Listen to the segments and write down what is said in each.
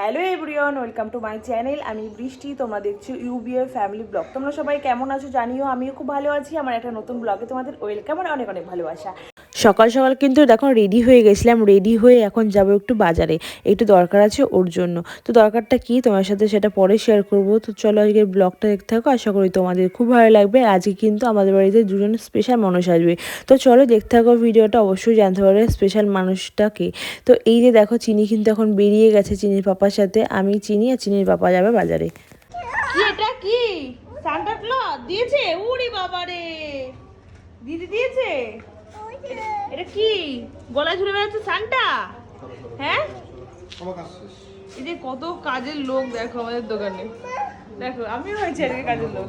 Hello everyone welcome to my channel আমি বৃষ্টি, তোমরা দেখছ ইউবিএ ফ্যামিলি ব্লগ তোমরা সবাই কেমন আছো জানিও? আমিও খুব ভালো আছি। আমার একটা নতুন ব্লগে তোমাদের ওয়েলকাম আর অনেক অনেক ভালোবাসা। সকাল সকাল কিন্তু দেখো রেডি হয়ে গেছিলাম রেডি হয়ে এখন যাব একটু বাজারে। একটু দরকার আছে ওর জন্য। তো দরকারটা কি? তোমার সাথে সেটা পরে শেয়ার করব। তো চলো আজকের ব্লগটা দেখতে থাকো। আশা করি তোমাদের খুব ভালো লাগবে। আজকে কিন্তু আমাদের বাড়িতে দুজন স্পেশাল মানুষ আসবে। তো চলো দেখতে থাকো ভিডিওটা। অবশ্যই জানতে পারবে স্পেশাল মানুষটাকে। তো এই যে দেখো চিনি কিন্তু এখন বেরিয়ে গেছে চিনির পাপার সাথে। আমি চিনি আর চিনির পাপা যাবে বাজারে। সান্টা দিয়েছে? উড়ি বাবা রে দিদি দিয়েছে? এটা কি? গলায় ঝুলে বেড়াচ্ছে সানটা? হ্যাঁ? এই যে কত কাজের লোক, দেখো আমাদের দোকানে। দেখো, আমিও হয়েছি আজকে কাজের লোক।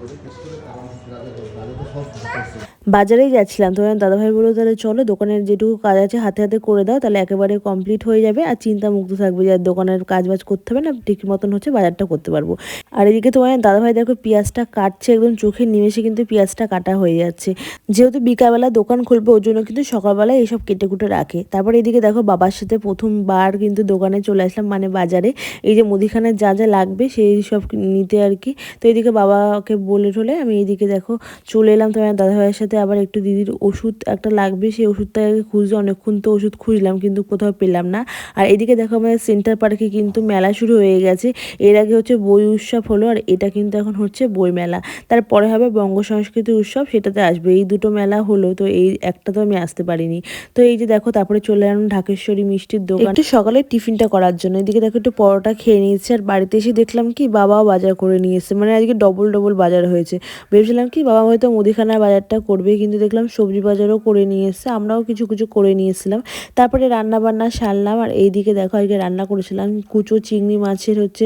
বাজারেই যাচ্ছিলাম। তো দাদাভাই বলল, তাহলে চলো, দোকানের যেটুকু কাজ আছে, হাতে হাতে করে দাও, তাহলে একেবারে কমপ্লিট হয়ে যাবে আর চিন্তা মুক্ত থাকবে যে দোকানের কাজ বাজ করতে হবে না, ঠিক মতন হচ্ছে বাজারটা করতে পারব। আর এদিকে তোমার দাদাভাই দেখো, পেঁয়াজটা কাটছে একদম চোখের নিমেষে, কিন্তু পেঁয়াজটা কাটা হয়ে যাচ্ছে। যেহেতু বিকালবেলা দোকান খুলবে, ওর জন্য কিন্তু সকালবেলায় এইসব কেটে কুটে রাখে। তারপরে এদিকে দেখো, বাবার সাথে প্রথমবার কিন্তু দোকানে চলে আসলাম মানে বাজারে। এই যে মুদিখানার যা যা লাগবে, সেই সব নিতে আর কি। তো এদিকে বাবাকে বলে ঠলে আমি এদিকে দেখো, চলে এলাম তোমার দাদাভাইয়ের সাথে। আবার একটু দিদির ওষুধ একটা লাগবে, সেই ওষুধটাকে খুঁজতে অনেকক্ষণ তো ওষুধ খুঁজলাম কিন্তু কোথাও পেলাম না। আর এদিকে দেখো আমাদের সেন্টার পার্কে কিন্তু মেলা শুরু হয়ে গেছে। এর আগে হচ্ছে বই উৎসব হলো আর এটা কিন্তু এখন হচ্ছে বই মেলা। তারপরে হবে বঙ্গ সংস্কৃতি উৎসব, সেটাতে আসবে। এই দুটো মেলা হলো, তো এই একটা তো আমি আসতে পারিনি। তো এই যে দেখো, তারপরে চলে এলাম ঢাকেশ্বরী মিষ্টির দোকান। একটু সকালে টিফিনটা করার জন্য। এদিকে দেখো একটু পরোটা খেয়ে নিয়েছি আর বাড়িতে এসে দেখলাম কি বাবাও বাজার করে নিয়ে এসেছে। মানে আজকে ডবল ডবল বাজার হয়েছে। ভেবেছিলাম কি বাবা হয়তো মুদিখানার বাজারটা করবে কিন্তু দেখলাম সবজি বাজারও করে নিয়ে এসেছে, আমরাও কিছু কিছু করে নিয়ে এসেছিলাম। তারপরে রান্না বান্না সারলাম, আর এইদিকে দেখো আজকে রান্না করেছিলাম কুচো চিংড়ি মাছের হচ্ছে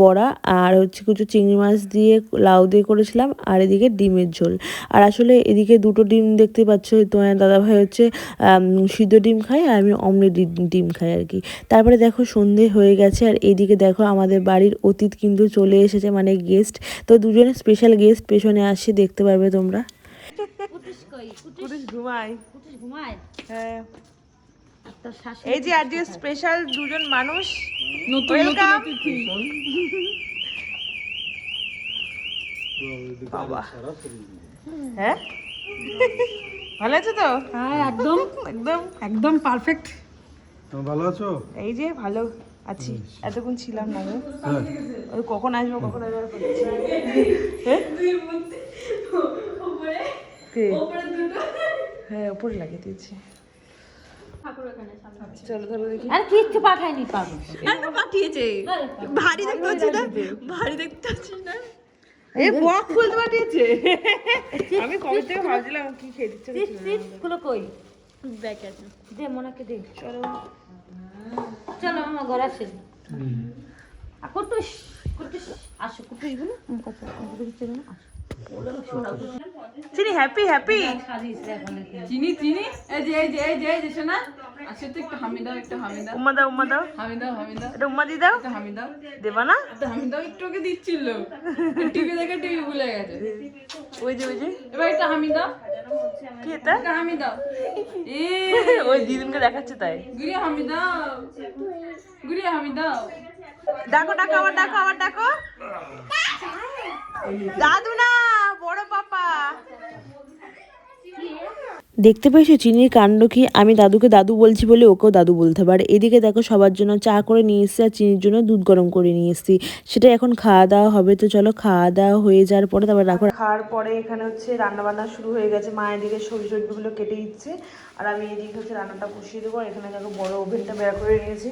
বড়া, আর হচ্ছে কুচো চিংড়ি মাছ দিয়ে লাউ দিয়ে করেছিলাম, আর এদিকে ডিমের ঝোল। আর আসলে এদিকে দুটো ডিম দেখতে পাচ্ছ তোমার দাদাভাই হচ্ছে সিদ্ধ ডিম খায়, আর আমি অমলেট ডিম খাই আর কি। তারপরে দেখো সন্ধে হয়ে গেছে, আর এদিকে দেখো আমাদের বাড়ির অতীত কিন্তু চলে এসেছে মানে গেস্ট তো দুজনে স্পেশাল গেস্ট পেছনে আসছে দেখতে পারবে তোমরা। কুটুস কই কুটুস? পুরুষ কুটুস ঘুমায়? হ্যাঁ। এই যে আজকে স্পেশাল দুজন মানুষ। নতুন. অতিথি। বাবা। হ্যাঁ? ভালো আছে তো? হ্যাঁ একদম। একদম। একদম পারফেক্ট তুমি ভালো আছো? এই যে ভালো আছি। এতক্ষণ ছিলাম না হ্যাঁ। ওই কখন আসব কখন আসব? হ্যাঁ? কে? হ্যাঁ উপরে লাগিয়ে দিয়েছি চলো আর কিচ্ছু পাঠায়নি পাবো পাঠিয়েছে ভারী দেখতে পাচ্ছিস না ভারী দেখতে পাচ্ছিস না এ বক খুলতে পাঠিয়েছে আমি কবে থেকে ভাবছিলাম কি খেয়ে দিচ্ছে চিপস চিপসগুলো কই আছে দে মনাকে দে চলো চলো আমার ঘর আসে আর কুটুস কুটুস আসো কুটুস কুটুস চলো আসো চিনি হ্যাপি হ্যাপি চিনি চিনি। এই যে এই যে এই যে এই যে শোনা আসে তো একটু হামি দাও একটু হামি দাও। উম্মা দাও উম্মা দাও। হামি দাও হামি দাও। এটা উম্মা দি দাও। একটু হামি দাও। দেবা না? হামি দাও একটু ওকে দিচ্ছিল। টিভি দেখে টিভি ভুলে গেছে। ওই যে ওই যে। এবার একটা হামি দাও। কি এটা? একটা হামি দাও এ ওই দিদিনকে দেখাচ্ছে তাই। গুড়িয়া হামিদা। গুড়িয়া হামি ডাকো ডাকো আবার ডাকো আবার ডাকো। দাদু না বড় পাপা। দেখতে পেয়েছ চিনির কাণ্ড কি? আমি দাদুকে দাদু বলছি বলে ওকেও দাদু বলতে পারে। এদিকে দেখো সবার জন্য চা করে নিয়ে এসেছি আর চিনির জন্য দুধ গরম করে নিয়ে এসেছি। সেটা এখন খাওয়া দাওয়া হবে, তো চলো খাওয়া দাওয়া হয়ে যাওয়ার পরে তারপর রাখো। খাওয়ার পরে এখানে হচ্ছে রান্না বান্না শুরু হয়ে গেছে। মা এদিকে সবজি সবজিগুলো কেটে দিচ্ছে আর আমি এদিকে হচ্ছে রান্নাটা বসিয়ে দেবো। আর এখানে দেখো বড় ওভেনটা বের করে নিয়েছি।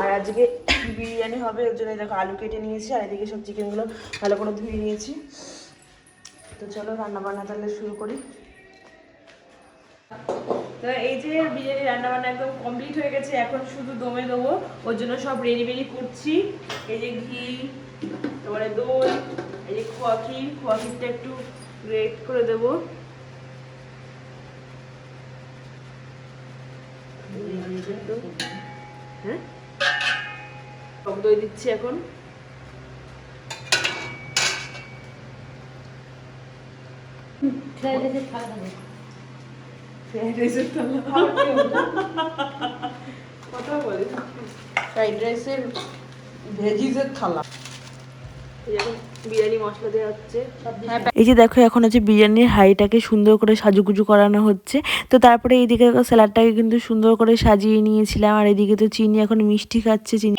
আর আজকে বিরিয়ানি হবে, ওর জন্য দেখো আলু কেটে নিয়েছি আর এদিকে সব চিকেনগুলো ভালো করে ধুয়ে নিয়েছি। তো চলো রান্না বান্না তাহলে শুরু করি। তো এই যে বিরিয়ানি রান্না বান্না একদম কমপ্লিট হয়ে গেছে, এখন শুধু দমে দেবো। ওর জন্য সব রেডি বেডি করছি। এই যে ঘি, তারপরে দই, এই যে খোয়া ক্ষীর একটু গ্রেট করে দেবো। হ্যাঁ? টক দই দিচ্ছি এখন। দে ফ্রাইড রাইসের কথা বলে। ফ্রাইড রাইসের ভেজিসের থালা। বিরিয়ানি মশলা দেওয়া হচ্ছে। এই যে দেখো এখন হচ্ছে বিরিয়ানির হাঁড়িটাকে সুন্দর করে সাজুগুজু করানো হচ্ছে। তো তারপরে এইদিকে স্যালাডটাকে কিন্তু সুন্দর করে সাজিয়ে নিয়েছিলাম। আর এদিকে তো চিনি এখন মিষ্টি খাচ্ছে চিনি।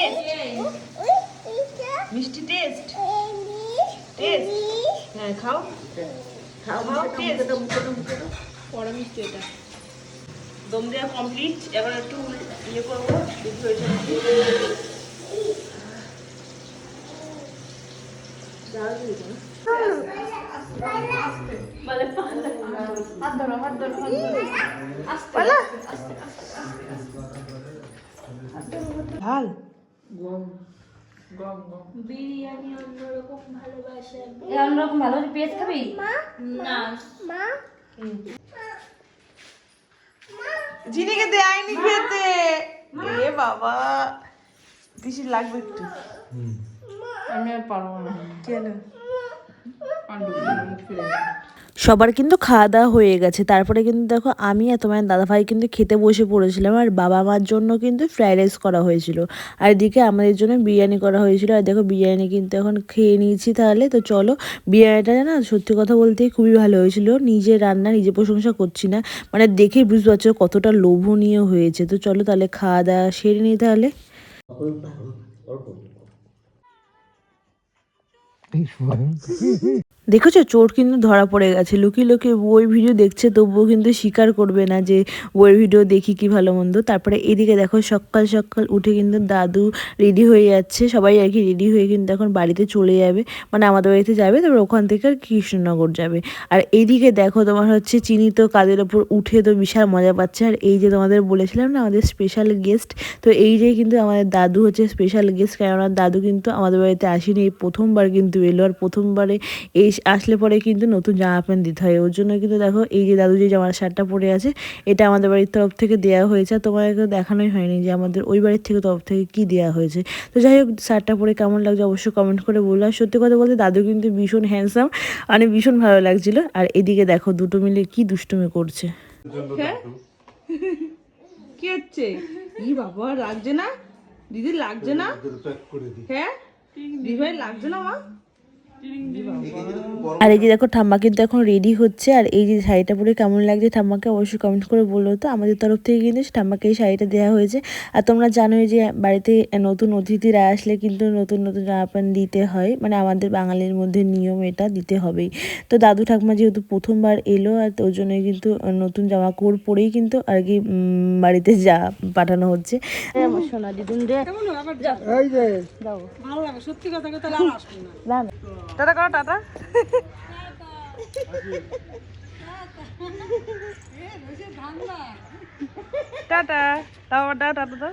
মিষ্টি টেস্ট টেস্ট হ্যাঁ খাও। খাও খাও টেস্ট পরে মিষ্টি এটা। দম দেওয়া কমপ্লিট এবার একটু ইয়ে করব এ অন্যরকম পেঁয়াজ খাবি? না। জিনিকে দেয়নি খেতে। এ বাবা পিসির লাগবে একটু। আমি আর পারব না। কেন? পান্ডু মুখ ফিরে সবার কিন্তু খাওয়া দাওয়া হয়ে গেছে। তারপরে কিন্তু দেখো আমি আর তোমার দাদাভাই কিন্তু খেতে বসে পড়েছিলাম আর বাবা মার জন্য কিন্তু ফ্রাইড রাইস করা হয়েছিল। আর এদিকে আমাদের জন্য বিরিয়ানি করা হয়েছিল। আর দেখো বিরিয়ানি কিন্তু এখন খেয়ে নিয়েছি তাহলে। তো চলো, বিরিয়ানিটা না সত্যি কথা বলতে খুবই ভালো হয়েছিল। নিজে রান্না, নিজে প্রশংসা করছি না। মানে দেখে বুঝতে পারছ কতটা লোভনীয় হয়েছে। তো চলো তাহলে খাওয়া দাওয়া সেরে নিই তাহলে। দেখেছ? চোর কিন্তু ধরা পড়ে গেছে। লুকিয়ে লুকিয়ে বই ভিডিও দেখছে, তবুও কিন্তু স্বীকার করবে না যে বইয়ের ভিডিও দেখি কি ভালো মন্দ। তারপরে এদিকে দেখো, সকাল সকাল উঠে কিন্তু দাদু রেডি হয়ে যাচ্ছে। সবাই আর কি রেডি হয়ে কিন্তু এখন বাড়িতে চলে যাবে। মানে আমাদের বাড়িতে যাবে, তারপর ওখান থেকে আর কৃষ্ণনগর যাবে। আর এইদিকে দেখো তোমার হচ্ছে চিনি তো কাদের ওপর উঠে তো বিশাল মজা পাচ্ছে। আর এই যে তোমাদের বলেছিলাম না, আমাদের স্পেশাল গেস্ট তো এই যে কিন্তু আমাদের দাদু হচ্ছে স্পেশাল গেস্ট কেননা দাদু কিন্তু আমাদের বাড়িতে আসেনি। এই প্রথমবার কিন্তু এলো, আর প্রথমবারে এই আসলে পরে কিন্তু নতুন জামা প্যান্ট দিতে হয়। ওর জন্য কিন্তু দেখো এই যে দাদু যে জামার শার্টটা পরে আছে এটা আমাদের বাড়ির তরফ থেকে দেওয়া হয়েছে। আর তোমাকে দেখানোই হয়নি যে আমাদের ওই বাড়ির থেকে তরফ থেকে কি দেওয়া হয়েছে। তো যাই হোক শার্টটা পরে কেমন লাগছে অবশ্যই কমেন্ট করে বলল আর সত্যি কথা বলতে দাদু কিন্তু ভীষণ হ্যান্ডসাম মানে ভীষণ ভালো লাগছিল। আর এদিকে দেখো দুটো মিলে কি দুষ্টুমি করছে। কি হচ্ছে? ই বাবা লাগছে না? দিদি লাগছে না? হ্যাঁ? দিদি ভাই লাগছে না মা? আর এই যে দেখো ঠাম্মা কিন্তু এখন রেডি হচ্ছে। আর এই যে শাড়িটা পরে কেমন লাগছে ঠাম্মাকে অবশ্যই কমেন্ট করে বলল তো। আমাদের তরফ থেকে কিন্তু ঠাম্মাকে এই শাড়িটা দেওয়া হয়েছে। আর তোমরা জানোই যে বাড়িতে নতুন অতিথিরা আসলে কিন্তু নতুন নতুন জামা প্যান্ট দিতে হয়। মানে আমাদের বাঙালির মধ্যে নিয়ম এটা দিতে হবেই। তো দাদু ঠাকুমা যেহেতু প্রথমবার এলো আর ওর জন্যই কিন্তু নতুন জামা কাপড় পরেই কিন্তু আর কি বাড়িতে যা পাঠানো হচ্ছে। সোনা দিদুন রে। ভালো লাগে সত্যি কথা না। টাটা করো tata. Tata. Tata tata tata.